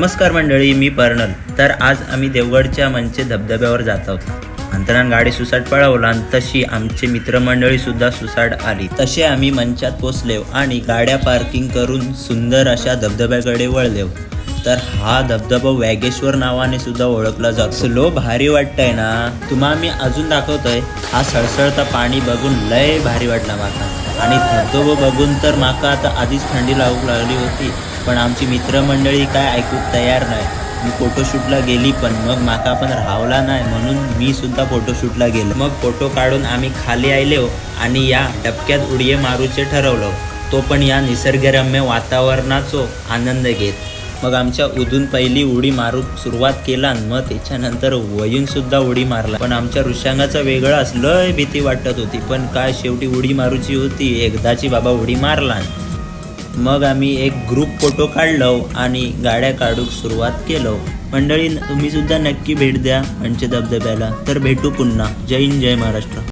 नमस्कार मंडळी मी पर्णल तर आज आम्ही देवगडच्या मंचे धबधब्यावर जात आहोत. अंतरान गाडी सुसाट पळवला आणि तशी आमची मित्रमंडळी सुद्धा सुसाट आली. तसे आम्ही मंचात पोचलेव आणि गाड्या पार्किंग करून सुंदर अशा धबधब्याकडे वळलेव. तर हा धबधबा वॅगेश्वर नावाने सुद्धा ओळखला जातो. स्लो भारी वाटतंय ना? तुम्हा मी अजून दाखवतोय हा सळसळता पाणी बघून लय भारी वाटला माका. आणि धबधबा बघून तर माका आता आधीच थंडी लागू लागली होती पण आमची मित्रमंडळी काय ऐकू तयार नाही. मी फोटोशूटला गेली पण मग माका पण राहवला नाही म्हणून मी सुद्धा फोटोशूटला गेलो. मग फोटो काढून आम्ही खाली आलो आणि या डबक्यात उडये मारूचे ठरवलं. तो पण या निसर्गरम्य वातावरणाचो आनंद घेत. मग आमच्या उदून पहिली उडी मारू सुरुवात केला मग त्याच्यानंतर वयून सुद्धा उडी मारला. पण आमच्या ऋषांगाचा वेगळाच लय भीती वाटत होती. पण काय शेवटी उडी मारूची होती? एकदाची बाबा उडी मारला. मग आम्ही एक ग्रुप फोटो काढलो आणि गाड्या काढूक सुरुवात केलो. मंडळी तुम्ही सुद्धा नक्की भेट द्या म्हणजे धबधब्याला. तर भेटू पुन्हा. जय हिंद जय महाराष्ट्र.